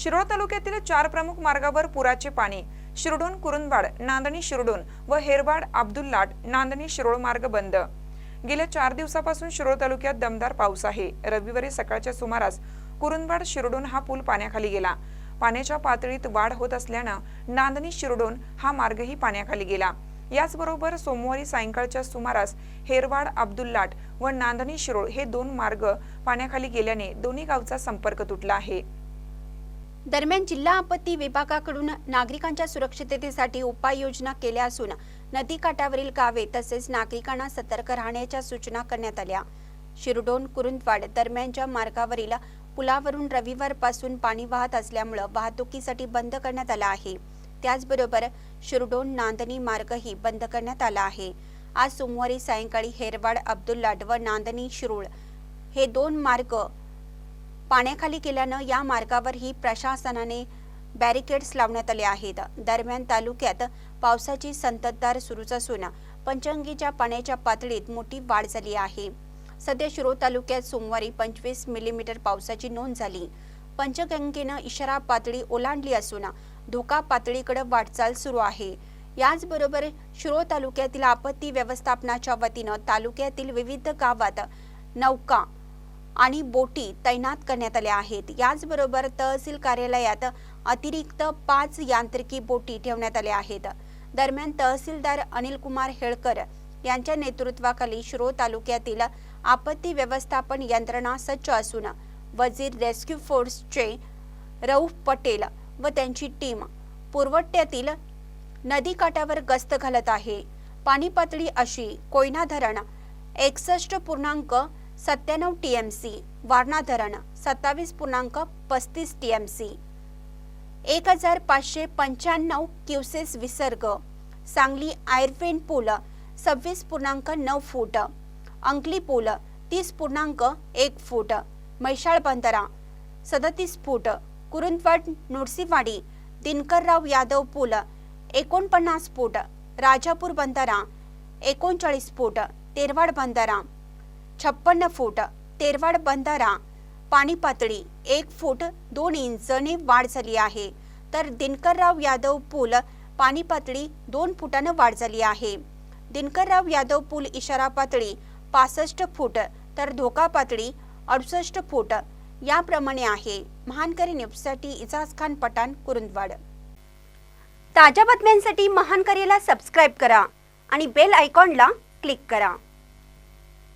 शिरोळ तालुक्यातील चार प्रमुख मार्गावर पुराचे पाणी शिरडोन कुरुंदवाड नांदणी शिरडोन व हेरवाड अब्दुल्लाट नांदणी शिरोळ मार्ग बंद. गेल्या चार दिवसापासून शिरोळ तालुक्यात दमदार पाऊस आहे. रविवारी सकाळच्या सुमारास कुरुंदवाड शिरडोन हा पूल पाण्याखाली गेला. पाण्याच्या पातळीत वाढ होत असल्यानं नांदणी शिरडोन हा मार्गही पाण्याखाली गेला. याचबरोबर सोमवारी सायंकाळच्या सुमारास हेरवाड अब्दुल्लाट व नांदणी शिरोळ हे दोन मार्ग पाण्याखाली गेल्याने दोन्ही गावचा संपर्क तुटला आहे. दरम्यान जिल्हा आपत्ती विभागाकडून नागरिकांच्या सुरक्षिततेसाठी उपाययोजना केल्या असून नदीकाठावरील गावे तसेच नागरिकांना सतर्क राहण्याच्या सूचना करण्यात आल्या. शिरडोन कुरुंदवाड दरम्यानच्या मार्गावरील पुलावरून रविवारपासून पाणी वाहत असल्यामुळे वाहतुकीसाठी बंद करण्यात आला आहे. त्याचबरोबर शिरडोन नांदणी मार्गही बंद करण्यात आला आहे. आज सोमवारी सायंकाळी हेरवाड अब्दुल्लाट व नांदणी शिरूळ हे दोन मार्ग पाण्याखाली केल्यानं या मार्गावरही प्रशासनाने बॅरिकेड्स लावण्यात आले आहेत. दरम्यान तालुक्यात पावसाची संततधार सुरूच असून पंचंगीच्या पाण्याच्या पातळीत मोठी वाढ झाली आहे. सध्या शिरोळ तालुक्यात सोमवारी पंचवीस मिलीमीटर पावसाची नोंद झाली. पंचगंगेनं इशारा पातळी ओलांडली असून धोका पातळीकडे वाटचाल सुरू आहे. याचबरोबर शिरोळ तालुक्यातील आपत्ती व्यवस्थापनाच्या वतीनं तालुक्यातील विविध गावात नौका आणि बोटी तैनात करण्यात आल्या आहेत. याचबरोबर तहसील कार्यालयात अतिरिक्त पाच यांत्रिकी बोटी ठेवण्यात आल्या आहेत. दरम्यान तहसीलदार अनिल कुमार हेळकर यांच्या नेतृत्वाखाली शिरो तालुक्यातील आपत्ती व्यवस्थापन यंत्रणा सज्ज असून वजीर रेस्क्यू फोर्सचे रऊफ पटेल व त्यांची टीम पुरवठ्यातील नदीकाठावर गस्त घालत आहे. पाणी पातळी अशी कोयना धरण एकसष्ट पूर्णांक सत्त्याण्णव टी एम सी वारणा धरण सत्तावीस पूर्णांक पस्तीस टी एम सी एक हजार पाचशे पंच्याण्णव क्युसेस विसर्ग. सांगली आयर्वेन पूल सव्वीस पूर्णांक नऊ फूट. अंकली पूल तीस पूर्णांक एक फूट. मैशाळ बंदरा सदतीस फूट. कुरुंदवाड नृसिंहवाडी दिनकरराव यादव पूल एकोणपन्नास फूट. राजापूर बंदरा एकोणचाळीस फूट. तेरवाड बंदरा. छप्पन्न फूट तेरवाड बंधारा पाणी पातळी एक फूट दोन इंचने वाढ झाली आहे. तर दिनकरराव यादव पूल पाणी पातळी दोन फुटानं वाढ झाली आहे. दिनकरराव यादव पूल इशारा पातळी पासष्ट फूट तर धोका पातळी अडुसष्ट फूट याप्रमाणे आहे. महानकरी न्यूजसाठी इजाज खान पठाण कुरुंदवाड. ताज्या बातम्यांसाठी महानकरीला सबस्क्राईब करा आणि बेल आयकॉनला क्लिक करा.